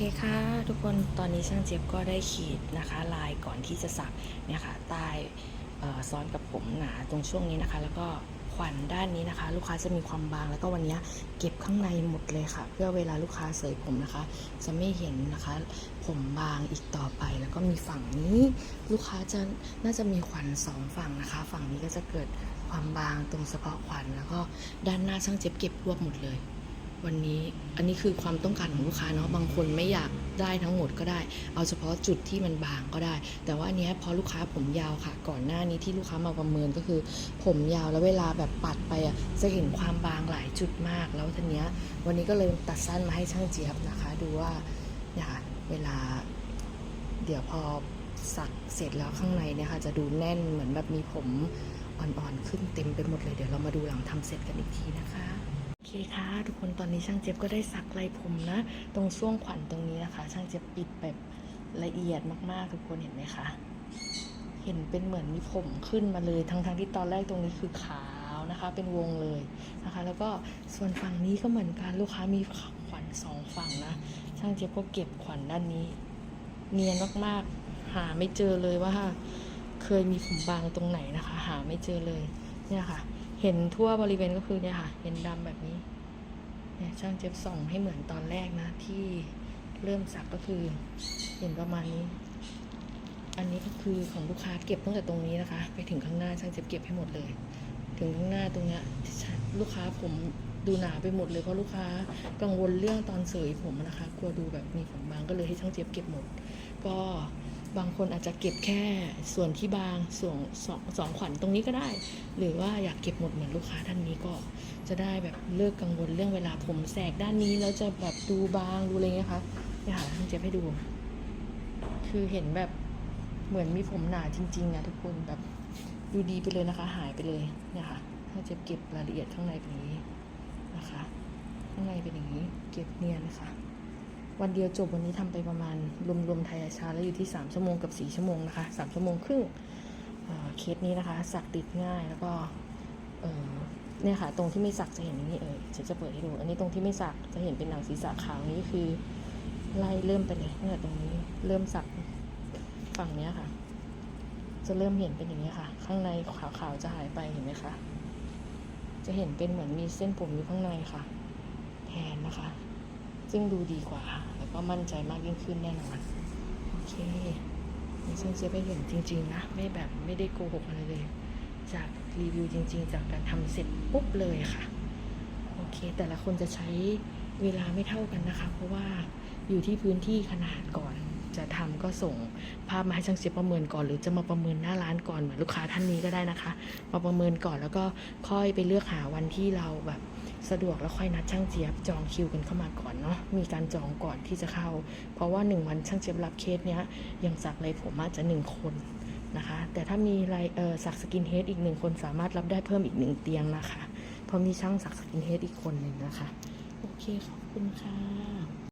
เคค่ะ ทุกคนตอนนี้ช่างเจี๊ยบก็ได้ขีดนะคะลายก่อนที่จะสักเนี่ยค่ะใต้ซ้อนกับผมหนาตรงช่วงนี้นะคะ แล้วก็ขวัญด้านนี้นะคะ ลูกค้าจะมีความบาง แล้วก็วันนี้เก็บข้างในหมดเลยค่ะ เพื่อเวลาลูกค้าเสยผมนะคะ จะไม่เห็นนะคะ ผมบางอีกต่อไป แล้วก็มีฝั่งนี้ลูกค้าจะน่าจะมีขวัญสองฝั่งนะคะ ฝั่งนี้ก็จะเกิดความบางตรงเฉพาะขวัญแล้วก็ด้านหน้าช่างเจี๊ยบเก็บรวบหมดเลย วันนี้อันนี้คือความต้องการของลูกค้าเนาะบางคนไม่อยากได้ทั้งหมดก็ได้ เอาเฉพาะจุดที่มันบางก็ได้ แต่ว่าอันนี้พอลูกค้าผมยาวค่ะ ก่อนหน้านี้ที่ลูกค้ามาประเมินก็คือ ผมยาวแล้วเวลาแบบปัดไปอะจะเห็นความบางหลายจุดมาก แล้วทีเนี้ยวันนี้ก็เลยตัดสั้นมาให้ช่างเจี๊ยบนะคะ ดูว่าเนี่ยค่ะเวลา เดี๋ยวพอสักเสร็จแล้วข้างในเนี่ยค่ะจะดูแน่นเหมือนแบบมีผมอ่อนๆขึ้นเต็มไปหมดเลยเดี๋ยวเรามาดูหลังทำเสร็จกันอีกทีนะคะ คค่ะทุกคนตอนนี้ช่างเจี๊ยบก็ได้สักลายผมนะ ตรงช่วงขวัญตรงนี้นะคะ ช่างเจี๊ยบปิดแบบละเอียดมากๆทุกคนเห็นไหมคะเห็นเป็นเหมือนมีผมขึ้นมาเลยทั้งๆที่ตอนแรกตรงนี้คือขาวนะคะ เป็นวงเลยนะคะ แล้วก็ส่วนฝั่งนี้ก็เหมือนกันลูกค้ามีขวัญสองฝั่งนะ ช่างเจี๊ยบก็เก็บขวัญด้านนี้ เนียนมากๆ หาไม่เจอเลยว่า เคยมีผมบางตรงไหนนะคะ หาไม่เจอเลยเนี่ยค่ะ เห็นทั่วบริเวณก็คือเนี่ยค่ะ เห็นดำแบบนี้ เนี่ยช่างเจ็บส่องให้เหมือนตอนแรกนะ ที่เริ่มสักก็คือ เห็นประมาณนี้ อันนี้ก็คือของลูกค้าเก็บตั้งแต่ตรงนี้นะคะ ไปถึงข้างหน้าช่างเจ็บเก็บให้หมดเลย ถึงข้างหน้าตรงเนี้ยลูกค้าผมดูหนาไปหมดเลยเพราะลูกค้ากังวลเรื่องตอนเสยผมนะคะ กลัวดูแบบมีผมบางก็เลยให้ช่างเจ็บเก็บหมด ก็ บางคนอาจจะเก็บแค่ส่วนที่บางส่วนสองสองขวัญตรงนี้ก็ได้ หรือว่าอยากเก็บหมดเหมือนลูกค้าท่านนี้ก็จะได้แบบเลิกกังวลเรื่องเวลาผมแสกด้านนี้แล้วจะแบบดูบางดูอะไรเงี้ยคะเนี่ยค่ะท่านเจ็บให้ดู คือเห็นแบบเหมือนมีผมหนาจริงๆอะทุกคนแบบดูดีไปเลยนะคะ หายไปเลยเนี่ยค่ะท่านเจ็บเก็บรายละเอียดข้างในเป็นอย่างนี้นะคะ ข้างในเป็นอย่างนี้ เก็บเนียนนะคะ วันเดียวจบวันนี้ทำไปประมาณ รวมๆไทยชาแล้วอยู่ที่ 3 ชั่วโมงกับ 4 ชั่วโมงนะคะ 3 ชั่วโมงครึ่งเเคสนี้นะคะ สักติดง่ายแล้วก็เนี่ยค่ะ ตรงที่ไม่สักจะเห็นอย่างนี้เออจะจะเปิดให้ดู อันนี้ตรงที่ไม่สักจะเห็นเป็นหนังศีรษะขาวนี้คือไล่เริ่มไปเลยตั้งแต่ตรงนี้เริ่มสักฝั่งเนี้ยค่ะ จะเริ่มเห็นเป็นอย่างนี้ค่ะ ข้างในขาวๆจะหายไปเห็นไหมคะจะเห็นเป็นเหมือนมีเส้นผมอยู่ข้างในค่ะ แทนนะคะ ซึ่งดูดีกว่า แล้วก็มั่นใจมากยิ่งขึ้นแน่นอน โอเคนี่ฉันจะไปเห็นจริง ๆ นะ ไม่แบบไม่ได้โกหกอะไรเลย จากรีวิวจริง ๆ จากการทำเสร็จปุ๊บเลยค่ะ โอเค แต่ละคนจะใช้เวลาไม่เท่ากันนะคะ เพราะว่าอยู่ที่พื้นที่ขนาดก่อน จะทำก็ส่งภาพมาให้ช่างเสียประเมินก่อน หรือจะมาประเมินหน้าร้านก่อนเหมือนลูกค้าท่านนี้ก็ได้นะคะ มาประเมินก่อนแล้วก็ค่อยไปเลือกหาวันที่เราแบบ สะดวกแล้วค่อยนัดช่างเจี๊ยบจองคิวกันเข้ามาก่อนเนาะมีการจองก่อนที่จะเข้า เพราะว่าหนึ่งวันช่างเจี๊ยบรับเคสเนี้ยยังสักเลยผมอาจจะหนึ่งคนนะคะ แต่ถ้ามีลายเออสักสกินเฮดอีกหนึ่งคนสามารถรับได้เพิ่มอีกหนึ่งเตียงนะคะเพราะมีช่างสักสกินเฮดอีกคนหนึ่งนะคะ โอเคขอบคุณค่ะ